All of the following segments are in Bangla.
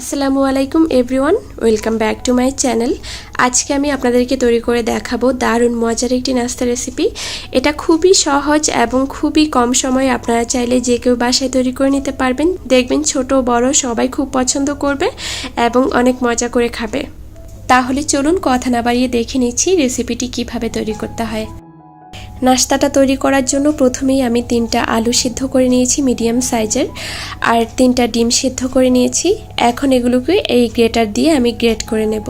আসসালামু আলাইকুম everyone welcome back to my channel আজকে আমি আপনাদেরকে তৈরি করে দেখাবো দারুণ মজার একটি নাস্তা রেসিপি এটা খুবই সহজ এবং খুবই কম সময়ে আপনারা চাইলে যে কেউ বাসায় তৈরি করে নিতে পারবেন। দেখবেন ছোট বড় সবাই খুব পছন্দ করবে এবং অনেক মজা করে খাবে। তাহলে চলুন কথা না বাড়িয়ে দেখে নিচ্ছি রেসিপিটি কীভাবে তৈরি করতে হয়। নাস্তাটা তৈরি করার জন্য প্রথমেই আমি তিনটা আলু সিদ্ধ করে নিয়েছি, মিডিয়াম সাইজের। আর তিনটা ডিম সিদ্ধ করে নিয়েছি। এখন এগুলোকে এই গ্রেটার দিয়ে আমি গ্রেট করে নেব।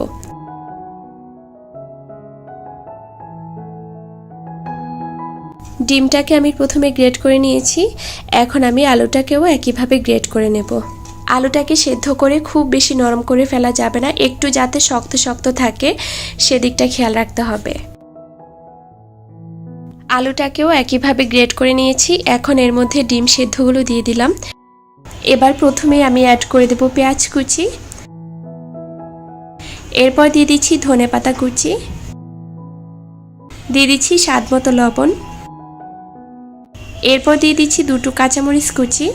ডিমটাকে আমি প্রথমে গ্রেট করে নিয়েছি। এখন আমি আলুটাকেও একইভাবে গ্রেট করে নেব। আলুটাকে সেদ্ধ করে খুব বেশি নরম করে ফেলা যাবে না। একটু যাতে শক্ত শক্ত থাকে, সেদিকটা খেয়াল রাখতে হবে। আলুটাকেও একইভাবে গ্রেট করে নিয়েছি। এখন এর মধ্যে ডিম সেদ্ধগুলো দিয়ে দিলাম। এবার প্রথমে আমি অ্যাড করে দেব পেঁয়াজ কুচি। এরপর দিয়ে দিচ্ছি ধনে পাতা কুচি। দিয়ে দিচ্ছি স্বাদ মতো লবণ। এরপর দিয়ে দিচ্ছি দুটো কাঁচামরিচ কুচি।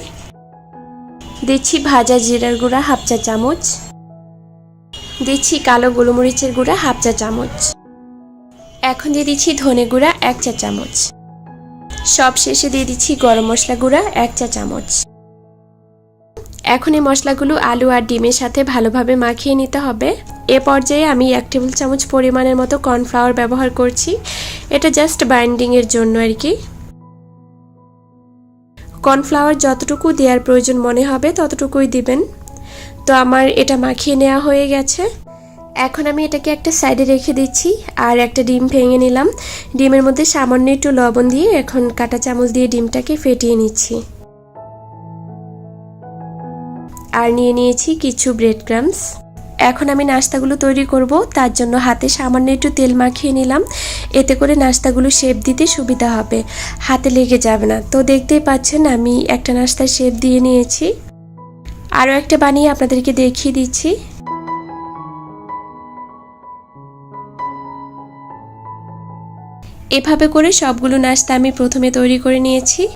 দিচ্ছি ভাজা জিরার গুঁড়া হাফ চা চামচ। দিচ্ছি কালো গোলমরিচের গুঁড়া হাফ চা চামচ। এখন দিয়ে দিচ্ছি ধনে গুঁড়া এক চা চামচ। সব শেষে দিয়ে দিচ্ছি গরম মশলা গুঁড়া এক চা চামচ। এখন এই মশলাগুলো আলু আর ডিমের সাথে ভালোভাবে মাখিয়ে নিতে হবে। এ পর্যায়ে আমি এক টেবিল চামচ পরিমাণের মতো কর্নফ্লাওয়ার ব্যবহার করছি। এটা জাস্ট বাইন্ডিংয়ের জন্য আর কি। কর্নফ্লাওয়ার যতটুকু দেওয়ার প্রয়োজন মনে হবে ততটুকুই দিবেন। তো আমার এটা মাখিয়ে নেওয়া হয়ে গেছে। এখন আমি এটাকে একটা সাইডে রেখে দিচ্ছি, আর একটা ডিম ভেঙে নিলাম। ডিমের মধ্যে সামান্য একটু লবণ দিয়ে এখন কাটা চামচ দিয়ে ডিমটাকে ফেটিয়ে নিচ্ছি। আর নিয়ে নিয়েছি কিছু ব্রেড ক্রামস এখন আমি নাস্তাগুলো তৈরি করব, তার জন্য হাতে সামান্য একটু তেল মাখিয়ে নিলাম। এতে করে নাস্তাগুলো শেপ দিতে সুবিধা হবে। হাতে লেগে যাবে না। তো দেখতেই পাচ্ছেন, আমি একটা নাস্তার শেপ দিয়ে নিয়েছি। আরও একটা বানিয়ে আপনাদেরকে দেখিয়ে দিচ্ছি। এভাবে করে সবগুলো নাস্তা আমি প্রথমে তৈরি করে নিয়েছি।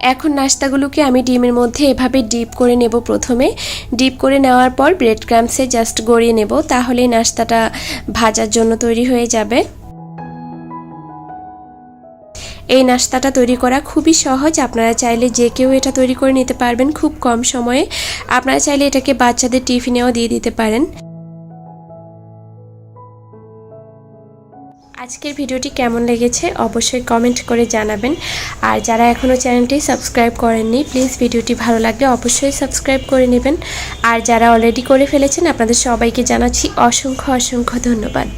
এখন নাস্তাগুলোকে আমি ডিমের মধ্যে এভাবে ডিপ করে নেব প্রথমে। ডিপ করে নেওয়ার পর ব্রেড ক্রামসে জাস্ট গড়িয়ে নেব, তাহলেই নাস্তাটা ভাজার জন্য তৈরি হয়ে যাবে। এই নাস্তাটা তৈরি করা খুবই সহজ, আপনারা চাইলে যে কেউ এটা তৈরি করে নিতে পারবেন খুব কম সময়ে। আপনারা চাইলে এটাকে বাচ্চাদের টিফিনেও দিয়ে দিতে পারেন। আজকের ভিডিওটি কেমন লেগেছে অবশ্যই কমেন্ট করে জানাবেন। আর যারা এখনও চ্যানেলটি সাবস্ক্রাইব করেননি প্লিজ ভিডিওটি ভালো লাগলে অবশ্যই সাবস্ক্রাইব করে নেবেন। আর যারা অলরেডি করে ফেলেছেন, আপনাদের সবাইকে জানাচ্ছি অসংখ্য অসংখ্য ধন্যবাদ।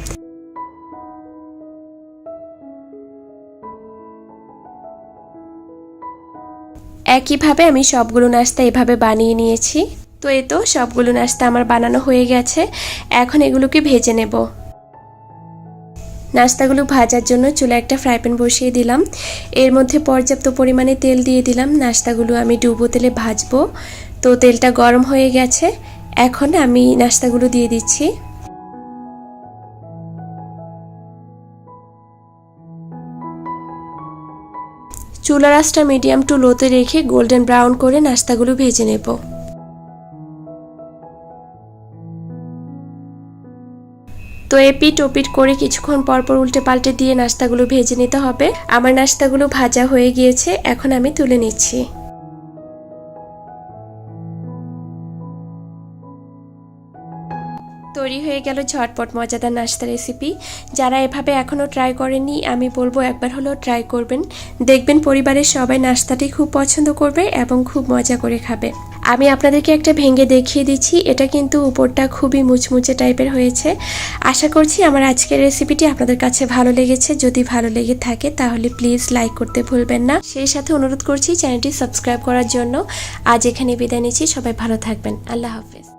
একইভাবে আমি সবগুলো নাস্তা এভাবে বানিয়ে নিয়েছি। তো এ তো সবগুলো নাস্তা আমার বানানো হয়ে গেছে। এখন এগুলোকে ভেজে নেব। নাস্তাগুলো ভাজার জন্য চুলা একটা ফ্রাই প্যান বসিয়ে দিলাম। এর মধ্যে পর্যাপ্ত পরিমাণে তেল দিয়ে দিলাম। নাস্তাগুলো আমি ডুবো তেলে ভাজবো। তো তেলটা গরম হয়ে গেছে। এখন আমি নাস্তাগুলো দিয়ে দিচ্ছি। চুলা রাসটা মিডিয়াম টু লোতে রেখে গোল্ডেন ব্রাউন করে নাস্তাগুলো ভেজে নেব। তো এপিট ওপিট করে কিছুক্ষণ পরপর উল্টে পাল্টে দিয়ে নাস্তাগুলো ভেজে নিতে হবে। আমার নাস্তাগুলো ভাজা হয়ে গিয়েছে, এখন আমি তুলে নিচ্ছি। তৈরি হয়ে গেল ঝটপট মজাদার নাস্তা রেসিপি যারা এভাবে এখনও ট্রাই করেনি আমি বলব একবার হলেও ট্রাই করবেন। দেখবেন পরিবারের সবাই নাস্তাটি খুব পছন্দ করবে এবং খুব মজা করে খাবে। আমি আপনাদেরকে একটা ভেঙে দেখিয়ে দিচ্ছি, এটা কিন্তু উপরটা খুবই মুচমুচে টাইপের হয়েছে। আশা করছি আমার আজকের রেসিপিটি আপনাদের কাছে ভালো লেগেছে। যদি ভালো লেগে থাকে তাহলে প্লিজ লাইক করতে ভুলবেন না। সেই সাথে অনুরোধ করছি চ্যানেলটি সাবস্ক্রাইব করার জন্য। আজ এখানে বিদায় নিচ্ছি, সবাই ভালো থাকবেন। আল্লাহ হাফেজ।